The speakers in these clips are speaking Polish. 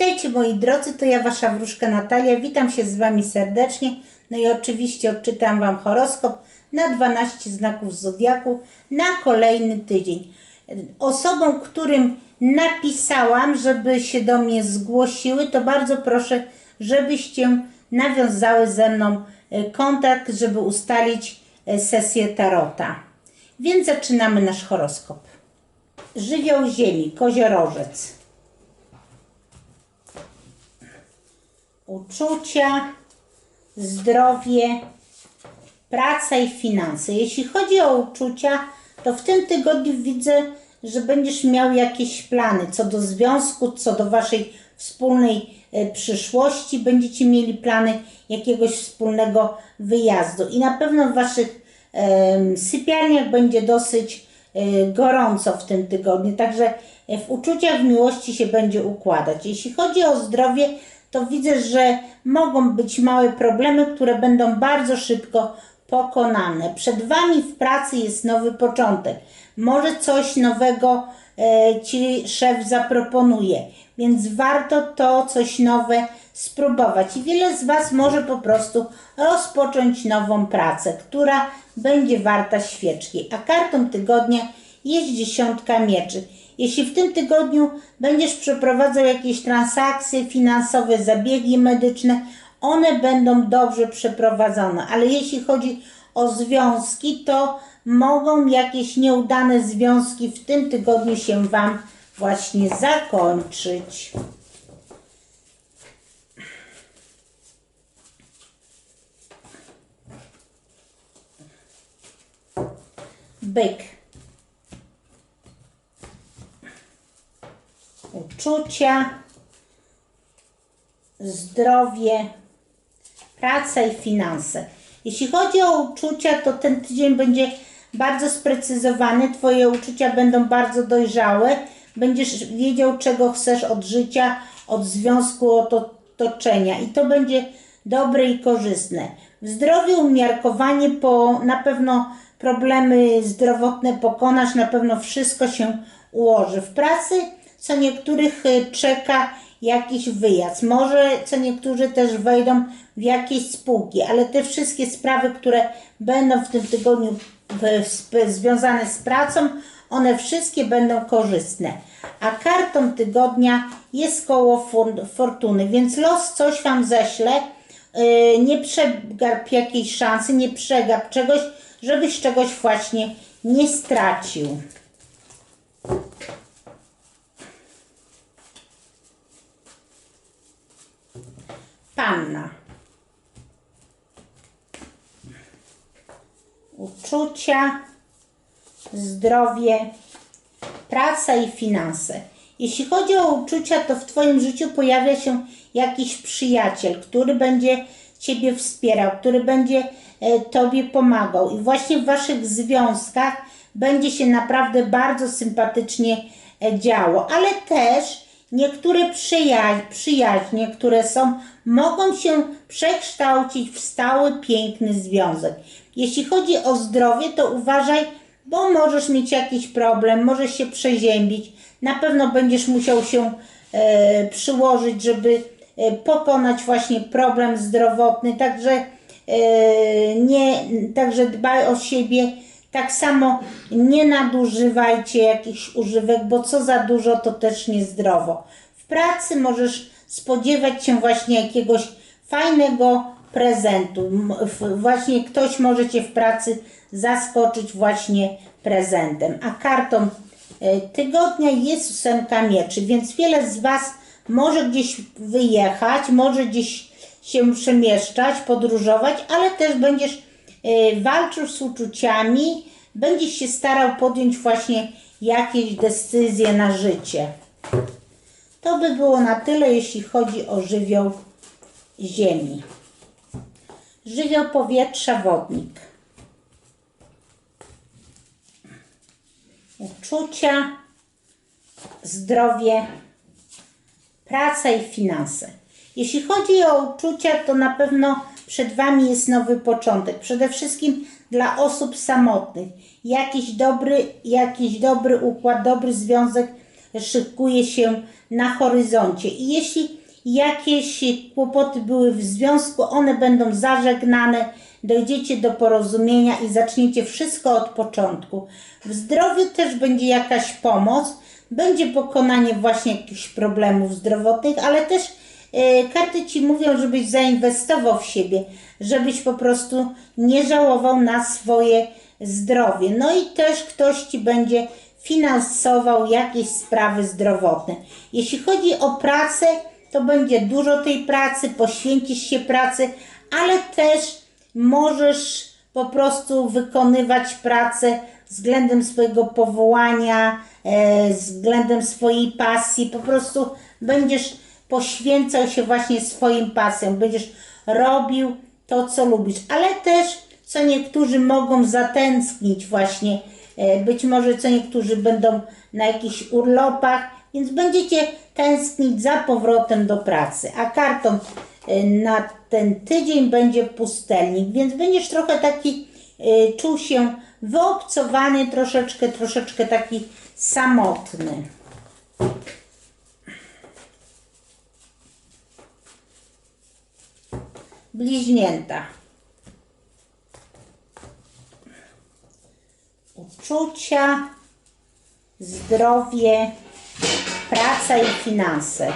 Witajcie moi drodzy, to ja Wasza wróżka Natalia. Witam się z Wami serdecznie. No i oczywiście odczytam Wam horoskop na 12 znaków zodiaku na kolejny tydzień. Osobom, którym napisałam, żeby się do mnie zgłosiły, to bardzo proszę, żebyście nawiązały ze mną e, kontakt, żeby ustalić e, sesję tarota. Więc zaczynamy nasz horoskop. Żywioł Ziemi, koziorożec. Uczucia, zdrowie, praca i finanse. Jeśli chodzi o uczucia, to w tym tygodniu widzę, że będziesz miał jakieś plany co do związku, co do waszej wspólnej e, przyszłości. Będziecie mieli plany jakiegoś wspólnego wyjazdu i na pewno w waszych e, sypialniach będzie dosyć e, gorąco w tym tygodniu, także w uczuciach w miłości się będzie układać. Jeśli chodzi o zdrowie, to widzę, że mogą być małe problemy, które będą bardzo szybko pokonane. Przed Wami w pracy jest nowy początek. Może coś nowego e, Ci szef zaproponuje, więc warto to coś nowe spróbować. I wiele z Was może po prostu rozpocząć nową pracę, która będzie warta świeczki. A kartą tygodnia jest dziesiątka mieczy. Jeśli w tym tygodniu będziesz przeprowadzał jakieś transakcje finansowe, zabiegi medyczne, one będą dobrze przeprowadzone. Ale jeśli chodzi o związki, to mogą jakieś nieudane związki w tym tygodniu się Wam właśnie zakończyć. Byk. Uczucia, zdrowie, praca i finanse. Jeśli chodzi o uczucia, to ten tydzień będzie bardzo sprecyzowany. Twoje uczucia będą bardzo dojrzałe. Będziesz wiedział, czego chcesz od życia, od związku, od otoczenia. I to będzie dobre i korzystne. W zdrowiu umiarkowanie, po na pewno problemy zdrowotne pokonasz, na pewno wszystko się ułoży. W pracy co niektórych y, czeka jakiś wyjazd. Może co niektórzy też wejdą w jakieś spółki, ale te wszystkie sprawy, które będą w tym tygodniu związane z pracą, one wszystkie będą korzystne. A kartą tygodnia jest koło fortuny, więc los coś Wam ześle. Y, nie przegap jakiejś szansy, nie przegap czegoś, żebyś czegoś właśnie nie stracił. Panna. Uczucia, zdrowie, praca i finanse. Jeśli chodzi o uczucia, to w Twoim życiu pojawia się jakiś przyjaciel, który będzie Ciebie wspierał, który będzie e, Tobie pomagał. I właśnie w Waszych związkach będzie się naprawdę bardzo sympatycznie e, działo, ale też Niektóre przyjaź przyjaźnie, które są, mogą się przekształcić w stały, piękny związek. Jeśli chodzi o zdrowie, to uważaj, bo możesz mieć jakiś problem, możesz się przeziębić. Na pewno będziesz musiał się e, przyłożyć, żeby e, pokonać właśnie problem zdrowotny. Także, e, nie, także dbaj o siebie tak samo nie nadużywajcie jakichś używek, bo co za dużo to też niezdrowo. W pracy możesz spodziewać się właśnie jakiegoś fajnego prezentu. Właśnie ktoś może Cię w pracy zaskoczyć właśnie prezentem. A kartą e, tygodnia jest ósemka mieczy, więc wiele z Was może gdzieś wyjechać, może gdzieś się przemieszczać, podróżować, ale też będziesz walczył z uczuciami, będziesz się starał podjąć właśnie jakieś decyzje na życie. To by było na tyle, jeśli chodzi o żywioł ziemi. Żywioł powietrza, wodnik. Uczucia, zdrowie, praca i finanse. Jeśli chodzi o uczucia, to na pewno przed Wami jest nowy początek. Przede wszystkim dla osób samotnych. Jakiś dobry, jakiś dobry układ, dobry związek szykuje się na horyzoncie. I jeśli jakieś kłopoty były w związku, one będą zażegnane, dojdziecie do porozumienia i zaczniecie wszystko od początku. W zdrowiu też będzie jakaś pomoc, będzie pokonanie właśnie jakichś problemów zdrowotnych, ale też karty Ci mówią, żebyś zainwestował w siebie, żebyś po prostu nie żałował na swoje zdrowie. No i też ktoś Ci będzie finansował jakieś sprawy zdrowotne. Jeśli chodzi o pracę, to będzie dużo tej pracy, poświęcisz się pracy, ale też możesz po prostu wykonywać pracę względem swojego powołania, e, względem swojej pasji. Po prostu będziesz poświęcał się właśnie swoim pasjom, będziesz robił to, co lubisz, ale też co niektórzy mogą zatęsknić właśnie, e, być może co niektórzy będą na jakichś urlopach, więc będziecie tęsknić za powrotem do pracy. A kartą y, na ten tydzień będzie pustelnik, więc będziesz trochę taki y, czuł się wyobcowany, troszeczkę, troszeczkę taki samotny. Bliźnięta. Uczucia, zdrowie, praca i finanse.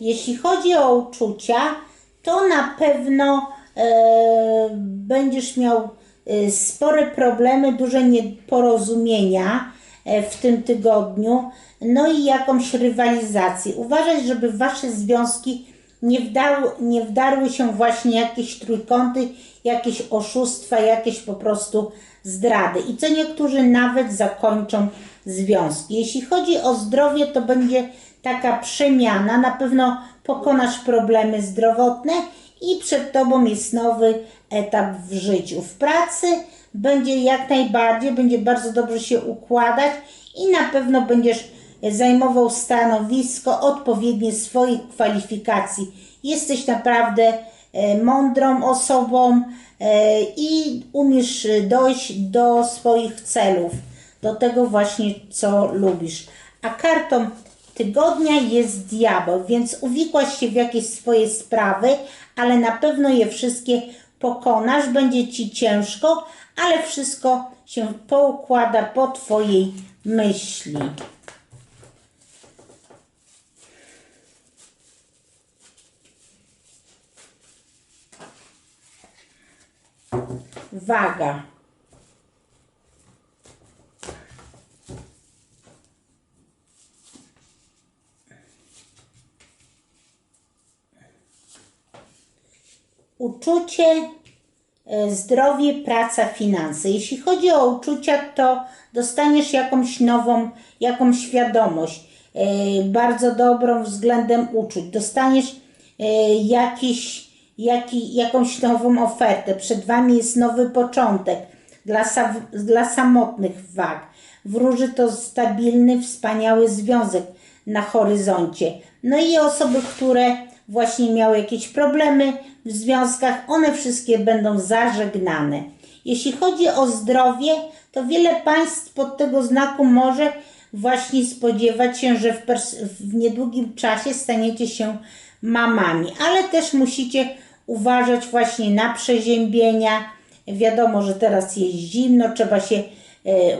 Jeśli chodzi o uczucia, to na pewno e, będziesz miał e, spore problemy, duże nieporozumienia e, w tym tygodniu, no i jakąś rywalizację. Uważaj, żeby wasze związki nie, wdarły, nie wdarły się właśnie jakieś trójkąty, jakieś oszustwa, jakieś po prostu zdrady. I co niektórzy nawet zakończą związki. Jeśli chodzi o zdrowie, to będzie taka przemiana. Na pewno pokonasz problemy zdrowotne i przed Tobą jest nowy etap w życiu. W pracy będzie jak najbardziej, będzie bardzo dobrze się układać i na pewno będziesz zajmował stanowisko odpowiednie swojej kwalifikacji. Jesteś naprawdę e, mądrą osobą e, i umiesz dojść do swoich celów do tego właśnie, co lubisz. A kartą tygodnia jest diabeł, więc uwikłaś się w jakieś swoje sprawy, ale na pewno je wszystkie pokonasz. Będzie ci ciężko, ale wszystko się poukłada po Twojej myśli. Waga. uczucie, e, zdrowie, praca, finanse. Jeśli chodzi o uczucia, to dostaniesz jakąś nową, jakąś świadomość, e, bardzo dobrą względem uczuć. Dostaniesz e, jakiś, jaki, jakąś nową ofertę. Przed Wami jest nowy początek dla, dla samotnych wag. Wróży to stabilny, wspaniały związek na horyzoncie. No i osoby, które właśnie miały jakieś problemy w związkach, one wszystkie będą zażegnane. Jeśli chodzi o zdrowie, to wiele państw pod tego znaku może właśnie spodziewać się, że w, w niedługim czasie staniecie się mamami, ale też musicie uważać właśnie na przeziębienia. Wiadomo, że teraz jest zimno, trzeba się e,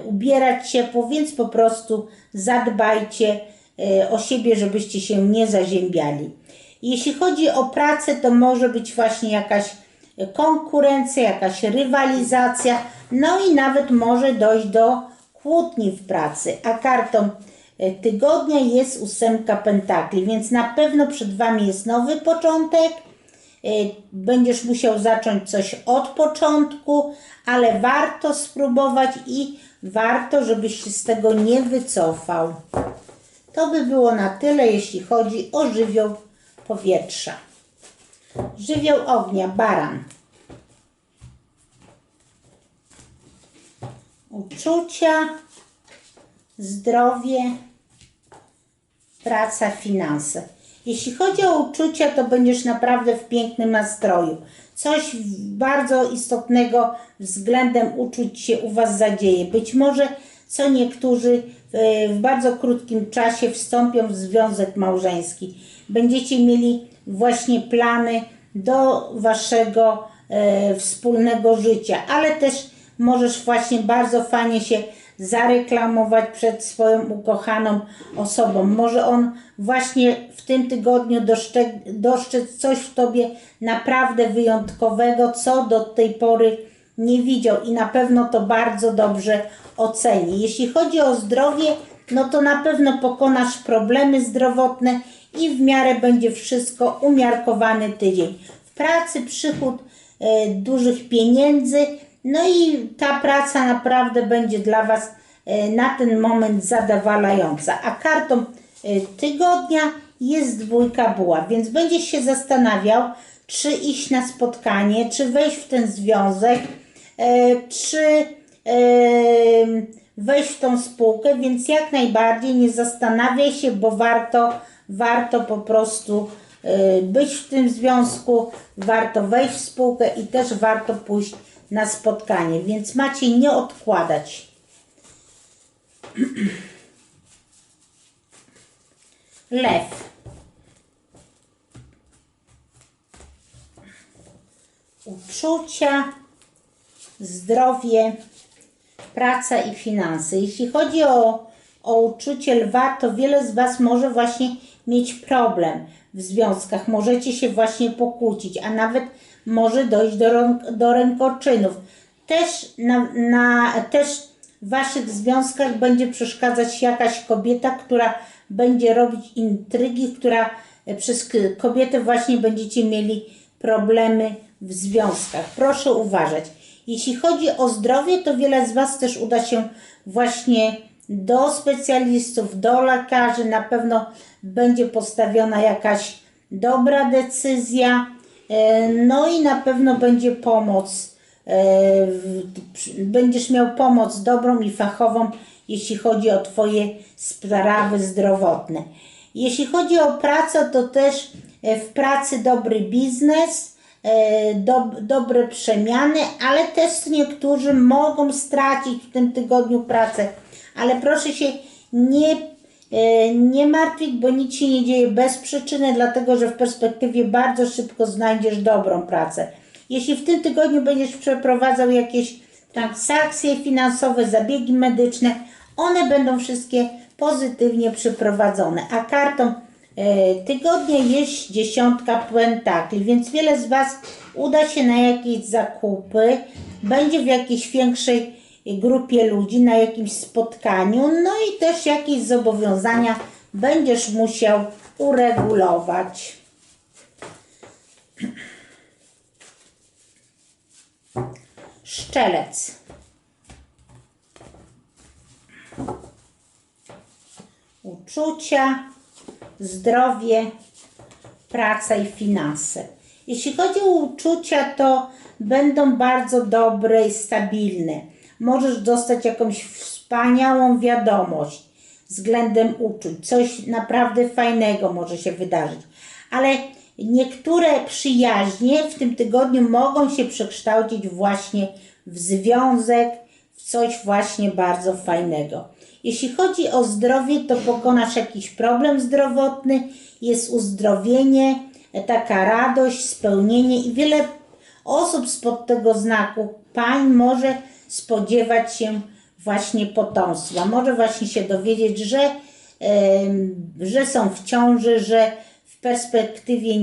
ubierać ciepło, więc po prostu zadbajcie e, o siebie, żebyście się nie zaziębiali. Jeśli chodzi o pracę, to może być właśnie jakaś konkurencja, jakaś rywalizacja, no i nawet może dojść do kłótni w pracy. A kartą tygodnia jest ósemka pentakli, więc na pewno przed Wami jest nowy początek. E, będziesz musiał zacząć coś od początku, ale warto spróbować i warto, żebyś się z tego nie wycofał. To by było na tyle, jeśli chodzi o żywioł powietrza. Żywioł ognia, baran. Uczucia, zdrowie, praca, finanse. Jeśli chodzi o uczucia, to będziesz naprawdę w pięknym nastroju. Coś bardzo istotnego względem uczuć się u Was zadzieje. Być może co niektórzy w, w bardzo krótkim czasie wstąpią w związek małżeński. Będziecie mieli właśnie plany do waszego e, wspólnego życia, ale też możesz właśnie bardzo fajnie się zareklamować przed swoją ukochaną osobą. Może on właśnie w tym tygodniu dostrzec coś w tobie naprawdę wyjątkowego, co do tej pory nie widział i na pewno to bardzo dobrze oceni. Jeśli chodzi o zdrowie, no to na pewno pokonasz problemy zdrowotne i w miarę będzie wszystko umiarkowany tydzień. W pracy przychód e, dużych pieniędzy, no i ta praca naprawdę będzie dla Was e, na ten moment zadowalająca. A kartą e, tygodnia jest dwójka buław, więc będziesz się zastanawiał, czy iść na spotkanie, czy wejść w ten związek, e, czy wejść w tą spółkę, więc jak najbardziej nie zastanawiaj się, bo warto, warto po prostu być w tym związku, warto wejść w spółkę i też warto pójść na spotkanie, więc macie nie odkładać. Lew. Uczucia, zdrowie, praca i finanse. Jeśli chodzi o, o uczucie lwa, to wiele z Was może właśnie mieć problem w związkach. Możecie się właśnie pokłócić, a nawet może dojść do, do rękoczynów. Też, na, na, też w Waszych związkach będzie przeszkadzać jakaś kobieta, która będzie robić intrygi, która przez kobietę właśnie będziecie mieli problemy w związkach. Proszę uważać. Jeśli chodzi o zdrowie, to wiele z Was też uda się właśnie do specjalistów, do lekarzy. Na pewno będzie postawiona jakaś dobra decyzja. E, No i na pewno będzie pomoc. e, Będziesz miał pomoc dobrą i fachową, jeśli chodzi o Twoje sprawy zdrowotne. Jeśli chodzi o pracę, to też e, w pracy dobry biznes, dob, dobre przemiany, ale też niektórzy mogą stracić w tym tygodniu pracę. Ale proszę się nie, nie martwić, bo nic się nie dzieje bez przyczyny, dlatego że w perspektywie bardzo szybko znajdziesz dobrą pracę. Jeśli w tym tygodniu będziesz przeprowadzał jakieś transakcje finansowe, zabiegi medyczne, one będą wszystkie pozytywnie przeprowadzone. A kartą e, tygodnia jest dziesiątka pentakli, więc wiele z Was uda się na jakieś zakupy, będzie w jakiejś większej grupie ludzi, na jakimś spotkaniu, no i też jakieś zobowiązania będziesz musiał uregulować. Szczelec. Uczucia, zdrowie, praca i finanse. Jeśli chodzi o uczucia, to będą bardzo dobre i stabilne. Możesz dostać jakąś wspaniałą wiadomość względem uczuć. Coś naprawdę fajnego może się wydarzyć. Ale niektóre przyjaźnie w tym tygodniu mogą się przekształcić właśnie w związek, w coś właśnie bardzo fajnego. Jeśli chodzi o zdrowie, to pokonasz jakiś problem zdrowotny, jest uzdrowienie, taka radość, spełnienie i wiele osób spod tego znaku pań może spodziewać się właśnie potomstwa. Może właśnie się dowiedzieć, że, że są w ciąży, że w perspektywie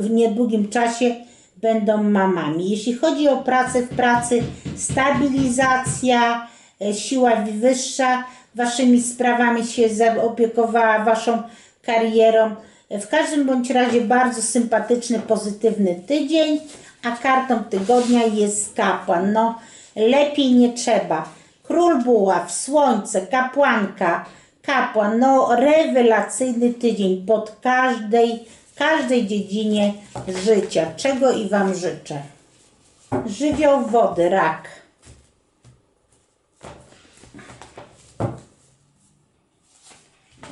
w niedługim czasie będą mamami. Jeśli chodzi o pracę w pracy, stabilizacja, e, siła wyższa, waszymi sprawami się zaopiekowała, waszą karierą. W każdym bądź razie bardzo sympatyczny, pozytywny tydzień, a kartą tygodnia jest kapłan. No, lepiej nie trzeba. Król buław, słońce, kapłanka, kapłan. No, rewelacyjny tydzień pod każdej, każdej dziedzinie życia. Czego i Wam życzę. Żywioł wody, rak.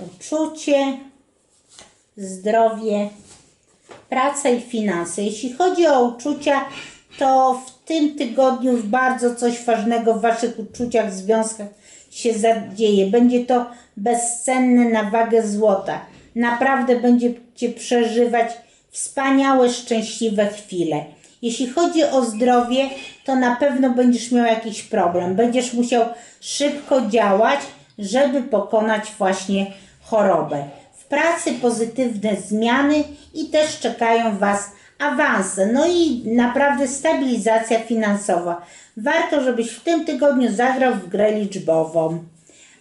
Uczucie, zdrowie, praca i finanse. Jeśli chodzi o uczucia, to w tym tygodniu bardzo coś ważnego w Waszych uczuciach, związkach się zadzieje. Będzie to bezcenne na wagę złota. Naprawdę będziecie przeżywać wspaniałe, szczęśliwe chwile. Jeśli chodzi o zdrowie, to na pewno będziesz miał jakiś problem. Będziesz musiał szybko działać, żeby pokonać właśnie chorobę. W pracy pozytywne zmiany i też czekają Was awanse. No i naprawdę stabilizacja finansowa. Warto, żebyś w tym tygodniu zagrał w grę liczbową.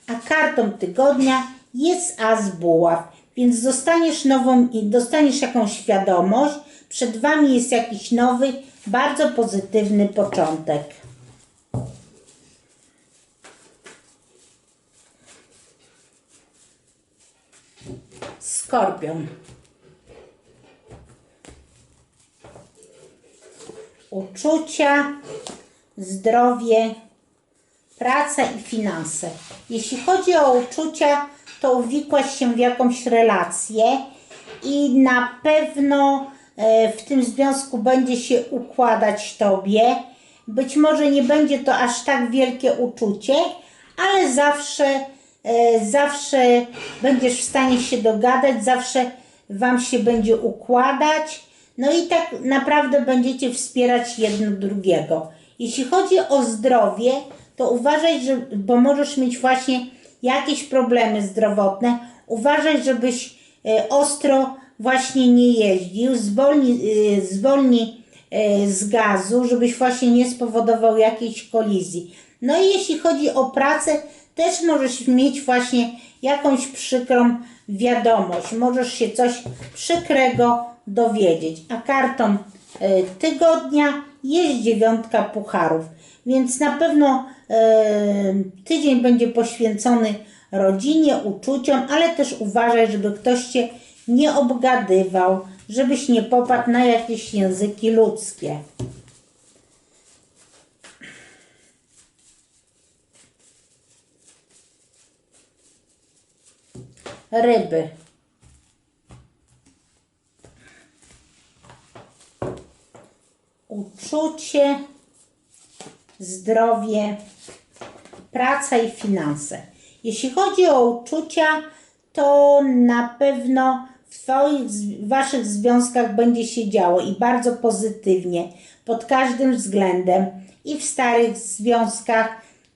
A kartą tygodnia jest As Buław, więc dostaniesz nową i dostaniesz jakąś świadomość. Przed Wami jest jakiś nowy, bardzo pozytywny początek. Skorpion. Uczucia, zdrowie, praca i finanse. Jeśli chodzi o uczucia, to uwikłaś się w jakąś relację i na pewno e, w tym związku będzie się układać Tobie. Być może nie będzie to aż tak wielkie uczucie, ale zawsze, e, zawsze będziesz w stanie się dogadać, zawsze Wam się będzie układać. No i tak naprawdę będziecie wspierać jedno drugiego. Jeśli chodzi o zdrowie, to uważaj, że, bo możesz mieć właśnie jakieś problemy zdrowotne. Uważaj, żebyś e, ostro właśnie nie jeździł, zwolnij, e, zwolnij e, z gazu, żebyś właśnie nie spowodował jakiejś kolizji. No i jeśli chodzi o pracę, też możesz mieć właśnie jakąś przykrą wiadomość. Możesz się coś przykrego dowiedzieć. A kartą y, tygodnia jest dziewiątka pucharów. Więc na pewno y, tydzień będzie poświęcony rodzinie, uczuciom, ale też uważaj, żeby ktoś cię nie obgadywał, żebyś nie popadł na jakieś języki ludzkie. Ryby. Uczucie, zdrowie, praca i finanse. Jeśli chodzi o uczucia, to na pewno w twoich, z- waszych związkach będzie się działo i bardzo pozytywnie pod każdym względem i w starych związkach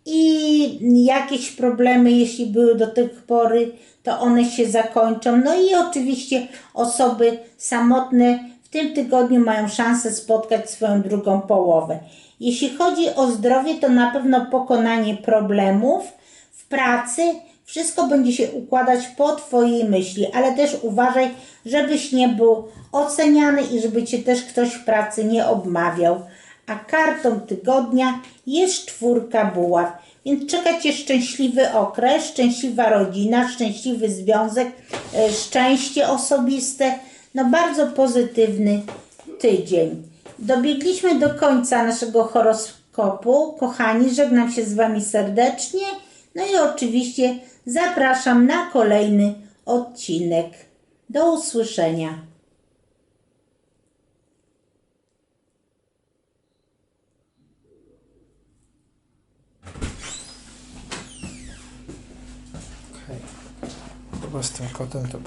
i jakieś problemy, jeśli były do tej pory, to one się zakończą. No i oczywiście osoby samotne w tym tygodniu mają szansę spotkać swoją drugą połowę. Jeśli chodzi o zdrowie, to na pewno pokonanie problemów w pracy. Wszystko będzie się układać po Twojej myśli, ale też uważaj, żebyś nie był oceniany i żeby Cię też ktoś w pracy nie obmawiał. A kartą tygodnia jest czwórka buław. Więc czeka Cię szczęśliwy okres, szczęśliwa rodzina, szczęśliwy związek, e, szczęście osobiste. No bardzo pozytywny tydzień. Dobiegliśmy do końca naszego horoskopu. Kochani, żegnam się z Wami serdecznie. No i oczywiście zapraszam na kolejny odcinek. Do usłyszenia. Okej. Chyba z tym kotem to